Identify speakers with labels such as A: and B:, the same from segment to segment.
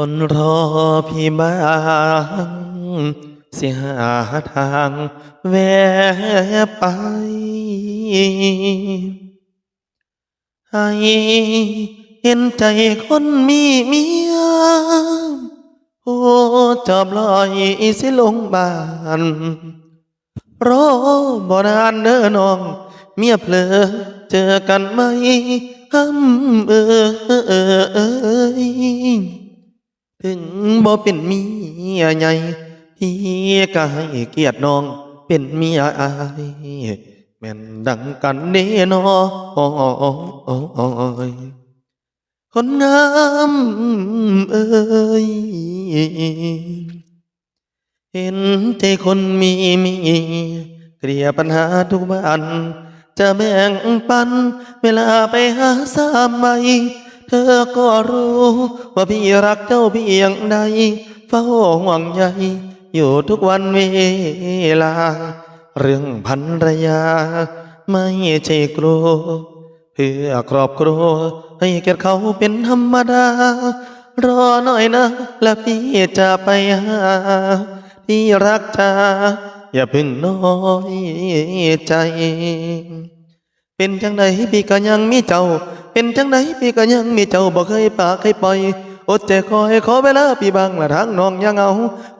A: คนรอพี่บ้างสิหาทางแวะไป ให้เห็นใจคนมีเมียโอ้จอบลอยสิลงบ้านรอบ่นานเด้อน้อง เมียเพลอเจอกันไหมฮัมเออเออเอย ถึงบ่เป็นเมียใหญ่พี่ก็ให้เกียรติน้องเป็นเมียอายแม่นดังกันเด้นอยคนงามเอ้ยเห็นใจคนมีเมีเกลียปัญหาทุกบ้านจะแบ่งปันเวลาไปหาสามัย เธอก็รู้ ว่าพี่รักเจ้าเพียงใดเฝ้าห่วงใยอยู่ทุกวันเวลา เรื่องพันรยา ไม่ใช่กลัวเพื่อครอบครัวให้เกียรติเขาเป็นธรรมดา รอหน่อยนะ แล้วพี่จะไปหาที่รักจ้าอย่าเพึ่งน้อยใจ เป็นจังใดพี่ก็ยังมีเจ้า เป็นจังใดพี่ก็ยังมีเจ้าบ่เคยปากเคยปล่อยอดใจคอยขอเวลาพี่บางละทางน้องยังเอา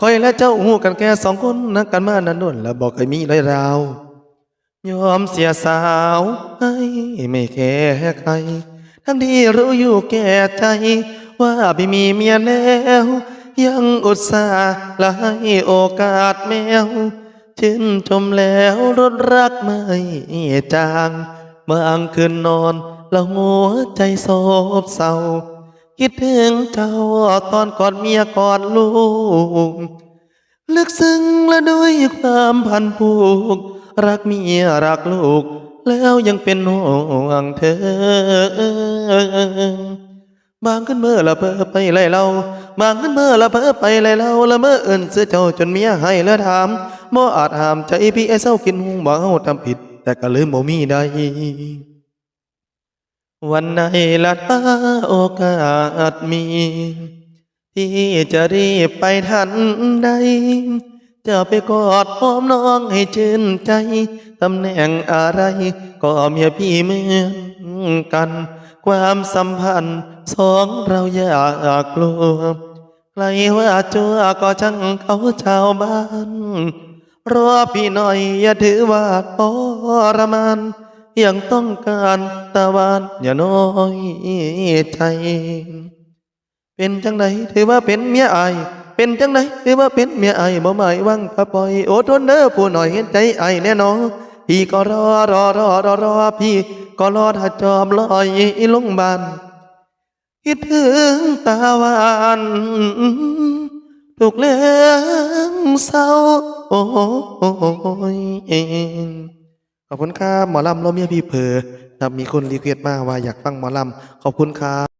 A: คอยและเจ้าหูกันแค่สองคนนักกันมานานนุ่นและบอกเคยมีเลยราว ยอมเสียสาวให้ไม่แค่ใคร ทั้งที่รู้อยู่แก่ใจ ว่าพี่มีเมียแล้วยังอุตส่าห์และให้โอกาสแมวชื่นชมแล้วรดรักไม่จางบางคืนนอน แล้วหัวใจโศบเศร้า คิดถึงเจ้าตอนกอดเมียกอดลูก ลึกซึ้งและด้วยความพันผูก รักเมียรักลูก แล้วยังเป็นห่วงเธอบางขึ้นเมื่อละเพอไปไล่เราบางขึ้นเมื่อละเพอไปไล่เราละเมื่อเอินเสื้อเจ้าจนเมียให้แล้วถามบ่อาจหามใจพี่ไอ้เศร้ากินหงบ่เฮาทำผิด แต่ก็ลืมบ่มีใด วันไหนละตาโอกาสมี ที่จะรีบไปทันใด จะไปกอดหอมน้องให้ชื่นใจ ตำแหน่งอะไร ก็เมียพี่เหมือนกัน ความสัมพันธ์สองเราอยากกลัวใครว่าจัวก็ช่างเขาชาวบ้านรอพี่หน่อยอย่าถือว่าทรมาน ยังต้องการตะวันอย่าน้อยใจเป็นจังไดถือว่าเป็นเมียอายเป็นจังไดถือว่าเป็นเมียอายบ่หมายหวังพระปล่อยโอดทนเด้อผู้หน่อยเห็นใจอายแน่นอนพี่ก็รอรอรอรอรอพี่ก็รอถ้าจอมลอยลงบานคิดถึงตาหวานถูกเลี้ยงเศร้าโอ้ย ขอบคุณครับหมอลำโรเมียพี่เพอครับมีคนรีเควสต์มาว่าอยากฟังหมอลำขอบคุณครับ